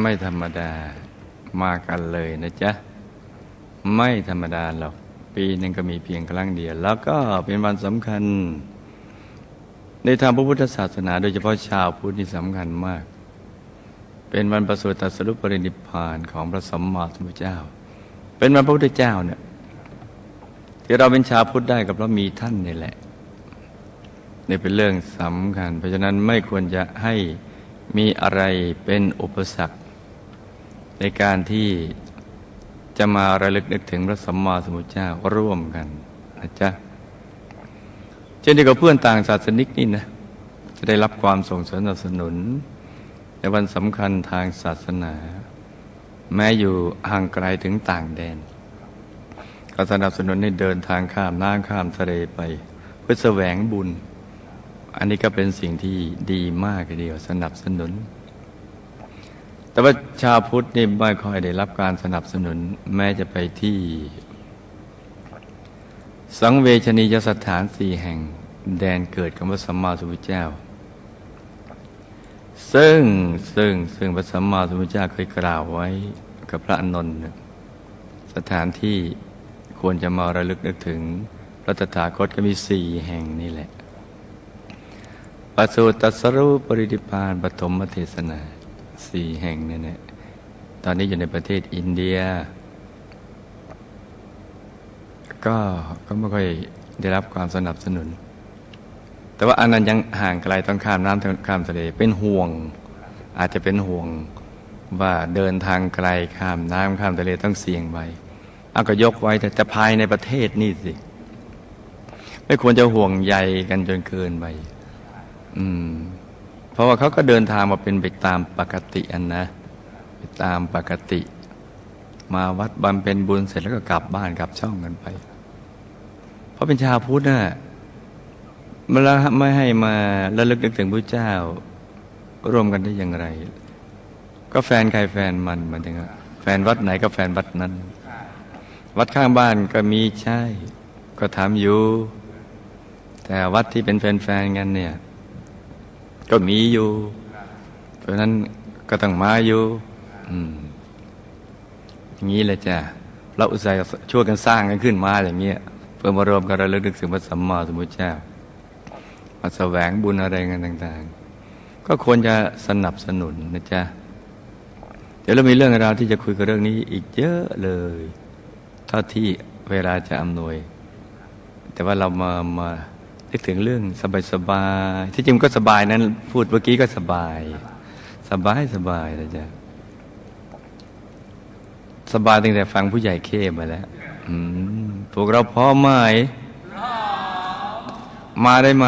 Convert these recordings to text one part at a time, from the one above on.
ไม่ธรรมดามากันเลยนะจ๊ะ ไม่ธรรมดาหรอก ปีหนึ่งก็มีเพียงครั้งเดียว แล้วก็เป็นวันสำคัญ ในทางพระพุทธศาสนา โดยเฉพาะชาวพุทธนี่สำคัญมาก เป็นวันประสูติตรัสรุปปรินิพพานของพระสัมมาสัมพุทธเจ้า เป็นวันพระพุทธเจ้าเนี่ยที่เราเป็นชาวพุทธได้ก็เพราะมีท่านนี่แหละนี่เป็นเรื่องสำคัญ เพราะฉะนั้นไม่ควรจะให้มีอะไรเป็นอุปสรรค ในการที่จะมาระลึกนึกถึงพระสัมมาสัมพุทธเจ้าร่วมกันนะจ๊ะเช่นเดียวกับเพื่อนต่างศาสนิกนี่นะจะได้รับความส่งเสริมสนับสนุน ในวันสำคัญทางศาสนา แม้อยู่ห่างไกลถึงต่างแดน ก็สนับสนุนให้เดินทางข้ามน้ำข้ามทะเลไป เพื่อแสวงบุญ อันนี้ก็เป็นสิ่งที่ดีมากทีเดียวสนับสนุน แต่ว่าชาวพุทธนี่ไม่ค่อยได้รับการสนับสนุนแม้จะไปที่ สังเวชนียสถานสี่แห่งแดนเกิดของพระสัมมาสัมพุทธเจ้า ซึ่งซึ่งซึ่งพระสัมมาสัมพุทธเจ้าเคยกล่าวไว้กับพระอนนท์สถานที่ควรจะมาระลึกนึกถึงพระตถาคตก็มีสี่แห่งนี่แหละปัสูตตรัสรู้ปรินิพานปฐมเทศนา สี่แห่งเนี่ยนะตอนนี้อยู่ในประเทศอินเดีย ก็ก็ไม่ค่อยได้รับความสนับสนุน แต่ว่าอันนั้นยังห่างไกลต้องข้ามน้ำข้ามทะเลเป็นห่วง อาจจะเป็นห่วงว่าเดินทางไกลข้ามน้ำข้ามทะเลต้องเสี่ยงไปเอาก็ยกไว้แต่จะภายในประเทศนี่สิ ไม่ควรจะห่วงใยกันจนเกินไป อืม เพราะว่าเขาก็เดินทางมาเป็นไปตามปกติอันนะไปตามปกติ มาวัดบำเพ็ญบุญเสร็จแล้วก็กลับบ้านกลับช่องกันไป เพราะเป็นชาวพุทธน่ะเวลาไม่ให้มาระลึกนึกถึงพระเจ้าร่วมกันได้อย่างไร ก็แฟนใครแฟนมันเหมือนกันแฟนวัดไหนก็แฟนวัดนั้น วัดข้างบ้านก็มีใช่ ก็ทำอยู่ แต่วัดที่เป็นแฟนๆกันเนี่ย ก็มีอยู่ เพราะนั้นก็ต้องมาอยู่อืมอย่างนี้เลยจ้ะเราอุตส่าห์ช่วยกันสร้างกันขึ้นมาอย่างเงี้ยเพื่อมารวมกันระลึกนึกถึงพระสัมมาสัมพุทธเจ้ามาแสวงบุญอะไรกันต่าง ๆ ก็ควรจะสนับสนุนนะจ๊ะเดี๋ยวเรามีเรื่องราวที่จะคุยกับเรื่องนี้อีกเยอะเลยเท่าที่เวลาจะอำนวย แต่ว่าเรามามา นึกถึงเรื่องสบายๆที่จริงก็สบายนั้น พูดเมื่อกี้ก็สบาย สบายสบายนะจ๊ะสบายตั้งแต่ฟังผู้ใหญ่เข้มาแล้วพวกเราพร้อมไหมมาได้ไหม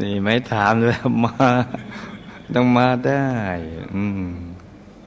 นี่ไม่ถามเลยมา ต้องมาได้ อืม